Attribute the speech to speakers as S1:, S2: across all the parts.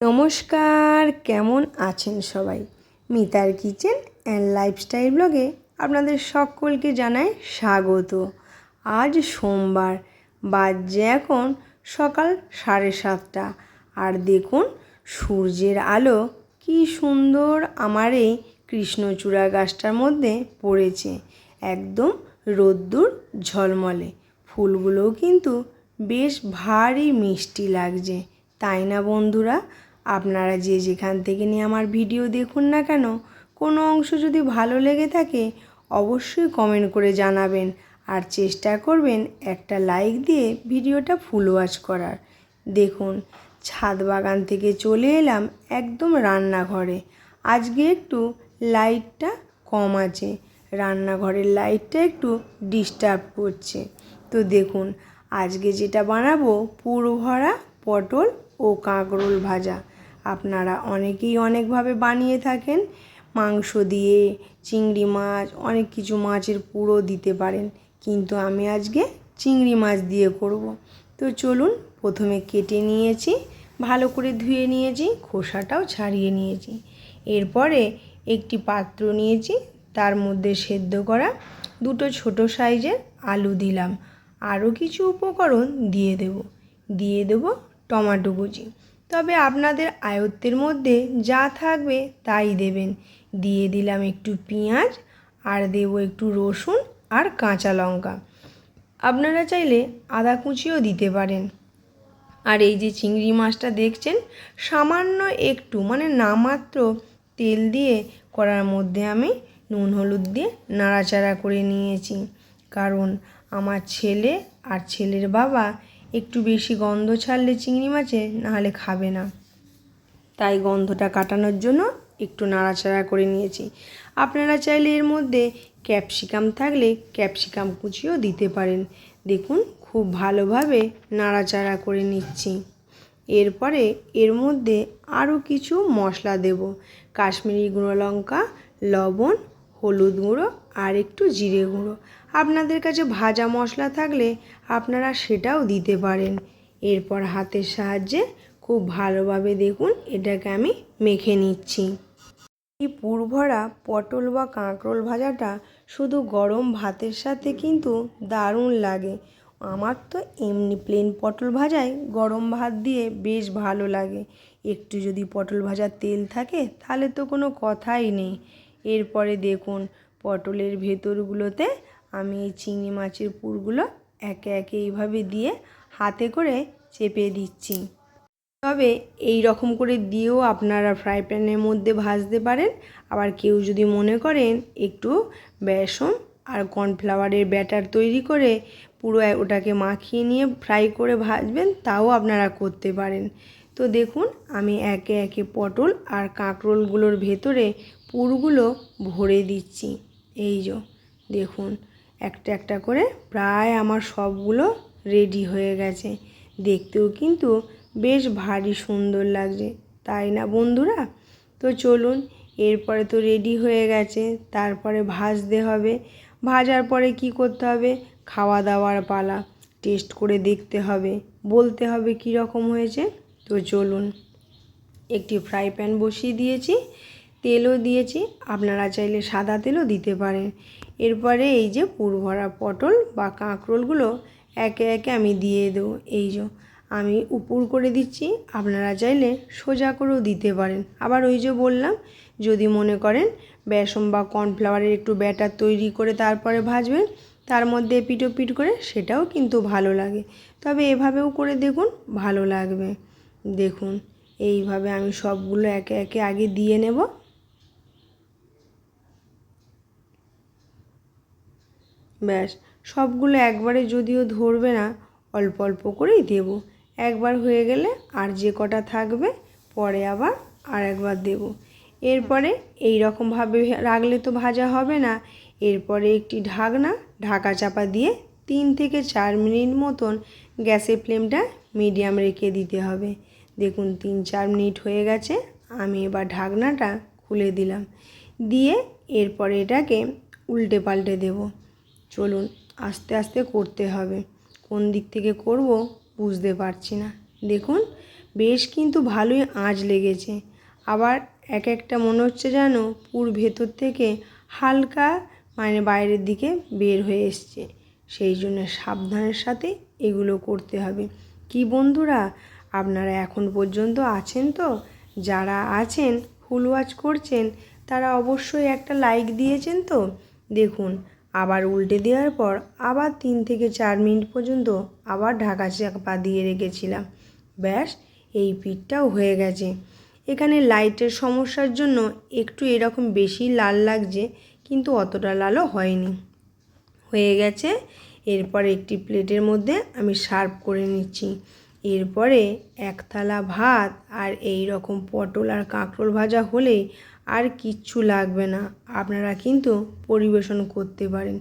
S1: নমস্কার, কেমন আছেন সবাই? মিতার কিচেন অ্যান্ড লাইফস্টাইল ব্লগে আপনাদের সকলকে জানাই স্বাগত। আজ সোমবার বাজে এখন সকাল সাড়ে সাতটা। আর দেখুন, সূর্যের আলো কি সুন্দর আমার এই কৃষ্ণচূড়া গাছটার মধ্যে পড়েছে। একদম রোদ্দুর ঝলমলে। ফুলগুলোও কিন্তু বেশ ভারী মিষ্টি লাগছে। তাই না বন্ধুরা? আপনারা যে যেখান থেকে নিয়ে আমার ভিডিও দেখুন না কেন, কোনো অংশ যদি ভালো লেগে থাকে, অবশ্যই কমেন্ট করে জানাবেন। আর চেষ্টা করবেন একটা লাইক দিয়ে ভিডিওটা ফুল ওয়াচ করার। দেখুন, ছাদ বাগান থেকে চলে এলাম একদম রান্নাঘরে। আজকে একটু লাইটটা কম আছে। রান্নাঘরের লাইটটা একটু ডিস্টার্ব করছে। তো দেখুন, আজকে যেটা বানাবো পুর ভরা পটল ও কাঁকরোল ভাজা। আপনারা অনেকেই অনেকভাবে বানিয়ে থাকেন। মাংস দিয়ে, চিংড়ি মাছ, অনেক কিছু মাছের পুরো দিতে পারেন। কিন্তু আমি আজকে চিংড়ি মাছ দিয়ে করব। তো চলুন, প্রথমে কেটে নিয়েছি, ভালো করে ধুয়ে নিয়েছি, খোসাটাও ছাড়িয়ে নিয়েছি। এরপরে একটি পাত্র নিয়েছি, তার মধ্যে সেদ্ধ করা দুটো ছোট সাইজের আলু দিলাম। আরও কিছু উপকরণ দিয়ে দেব। দিয়ে দেব টমাটো কুচি। তবে আপনাদের আয়ত্তের মধ্যে যা থাকবে তাই দেবেন। দিয়ে দিলাম একটু পেঁয়াজ, আর দেব একটু রসুন আর কাঁচা লঙ্কা। আপনারা চাইলে আদা কুচিও দিতে পারেন। আর এই যে চিংড়ি মাছটা দেখছেন, সামান্য একটু মানে নামাত্র তেল দিয়ে করার মধ্যে আমি নুন, হলুদ দিয়ে নাড়াচাড়া করে নিয়েছি। কারণ আমার ছেলে আর ছেলের বাবা একটু বেশি গন্ধ ছাড়লে চিংড়ি মাছে, নাহলে খাবে না। তাই গন্ধটা কাটানোর জন্য একটু নাড়াচাড়া করে নিয়েছি। আপনারা চাইলে এর মধ্যে ক্যাপসিকাম থাকলে ক্যাপসিকাম কুচিও দিতে পারেন। দেখুন, খুব ভালোভাবে নাড়াচাড়া করে নিচ্ছি। এরপরে এর মধ্যে আরও কিছু মশলা দেব। কাশ্মীরি গুঁড়ো লঙ্কা, লবণ হলুদ গুঁড়ো আর একটু জিরে গুঁড়ো। আপনাদের কাছে ভাজা মশলা থাকলে আপনারা সেটাও দিতে পারেন। এরপর হাতের সাহায্যে খুব ভালোভাবে দেখুন এটাকে আমি মেখে নিচ্ছি। এই পুরভরা পটল বা কাঁকরোল ভাজাটা শুধু গরম ভাতের সাথে কিন্তু দারুণ লাগে। আমার তো এমনি প্লেন পটল ভাজাই গরম ভাত দিয়ে বেশ ভালো লাগে। একটু যদি পটল ভাজার তেল থাকে তাহলে তো কোনো কথাই নেই। এরপরে দেখুন পটলের ভেতরগুলোতে আমি এই চিংড়ি মাছের পুরগুলো একে একে এইভাবে দিয়ে হাতে করে চেপে দিচ্ছি। তবে এই রকম করে দিয়েও আপনারা ফ্রাই প্যানের মধ্যে ভাজতে পারেন। আবার কেউ যদি মনে করেন একটু বেসন আর কর্নফ্লাওয়ারের ব্যাটার তৈরি করে পুরো ওটাকে মাখিয়ে নিয়ে ফ্রাই করে ভাজবেন, তাও আপনারা করতে পারেন। তো দেখুন আমি একে একে পটল আর কাঁকরোলগুলোর ভেতরে পুরগুলো ভরে দিচ্ছি। এই যে, দেখুন, একটা একটা করে প্রায় আমার সবগুলো রেডি হয়ে গেছে। দেখতেও কিন্তু বেশ ভারী সুন্দর লাগছে। তাই না বন্ধুরা? তো চলুন, এরপরে তো রেডি হয়ে গেছে, তারপরে ভাজতে হবে। ভাজার পরে কি করতে হবে? খাওয়া দাওয়ার পালা টেস্ট করে দেখতে হবে। বলতে হবে কী রকম হয়েছে? তো চলুন, একটি ফ্রাই প্যান বসিয়ে দিয়েছি। তেলও দিয়েছি, আপনারা চাইলে সাদা তেলও দিতে পারেন। এরপরে এই যে পুরভরা পটল বা কাঁকরোলগুলো একে একে আমি দিয়ে দেবো। এই যে আমি উপর করে দিচ্ছি, আপনারা চাইলে সোজা করেও দিতে পারেন। আবার ওই যে বললাম, যদি মনে করেন বেসন বা কর্নফ্লাওয়ারের একটু ব্যাটার তৈরি করে তারপরে ভাজবেন, তার মধ্যে পিটো পিট করে সেটাও কিন্তু ভালো লাগে। তবে এভাবেও করে দেখুন, ভালো লাগবে। দেখুন, এইভাবে আমি সবগুলো একে একে আগে দিয়ে নেব। ব্যাস, সবগুলো একবারে যদিও ধরবে না, অল্প অল্প করেই দেব। একবার হয়ে গেলে আর যে কটা থাকবে, পরে আবার আর একবার দেব। এরপরে এই রকমভাবে রাখলে তো ভাজা হবে না। এরপরে একটি ঢাকনা ঢাকা চাপা দিয়ে তিন থেকে চার মিনিট মতন গ্যাসের ফ্লেমটা মিডিয়াম রেখে দিতে হবে। দেখুন, তিন চার মিনিট হয়ে গেছে, আমি এবার ঢাকনাটা খুলে দিলাম। দিয়ে এরপরে এটাকে উল্টে পাল্টে দেব। চলুন আস্তে আস্তে করতে হবে। কোন দিক থেকে করব বুঝতে পারছি না। দেখুন, বেশ কিন্তু ভালোই আঁচ লেগেছে। আবার এক একটা মনে হচ্ছে যেন পুর ভেতর থেকে হালকা মানে বাইরের দিকে বের হয়ে এসছে। সেই জন্য সাবধানের সাথে এগুলো করতে হবে। কি বন্ধুরা, আপনারা এখন পর্যন্ত আছেন তো? যারা আছেন, ফুল ওয়াচ করছেন, তারা অবশ্যই একটা লাইক দিয়েছেন তো? দেখুন আবার উল্টে দেওয়ার পর আবার তিন থেকে চার মিনিট পর্যন্ত আবার ঢাকা চাপা দিয়ে রেখেছিলাম। ব্যাস, এই পিঠটাও হয়ে গেছে। এখানে লাইটের সমস্যার জন্য একটু এরকম বেশি লাল লাগছে, কিন্তু অতটা লালও হয়নি। হয়ে গেছে, এরপর একটি প্লেটের মধ্যে আমি সার্ভ করে নিচ্ছি। এরপরে এক থালা ভাত আর এই রকম পটল আর কাঁকরোল ভাজা হলে আর কিচ্ছু লাগবে না। আপনারা কিন্তু পরিবেশন করতে পারেন।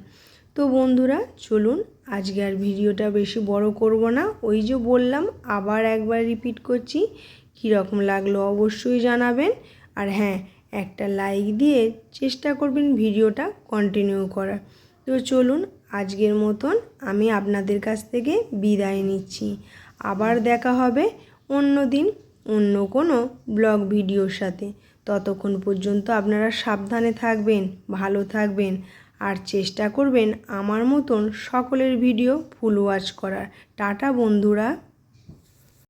S1: তো বন্ধুরা, চলুন আজকে আর ভিডিওটা বেশি বড় করব না। ওই যে বললাম, আবার একবার রিপিট করছি। কীরকম লাগল অবশ্যই জানাবেন। আর হ্যাঁ একটা লাইক দিয়ে চেষ্টা করবেন ভিডিওটা কন্টিনিউ করার। তো চলুন আজকের মতন আমি আপনাদের কাছ থেকে বিদায় নিচ্ছি। আবার দেখা হবে অন্য দিন। অন্য কোনো ব্লগ ভিডিওর সাথে। ততক্ষণ পর্যন্ত আপনারা সাবধানে থাকবেন, ভালো থাকবেন আর চেষ্টা করবেন আমার মতন সকলের ভিডিও ফুল ওয়াচ করার। টাটা বন্ধুরা।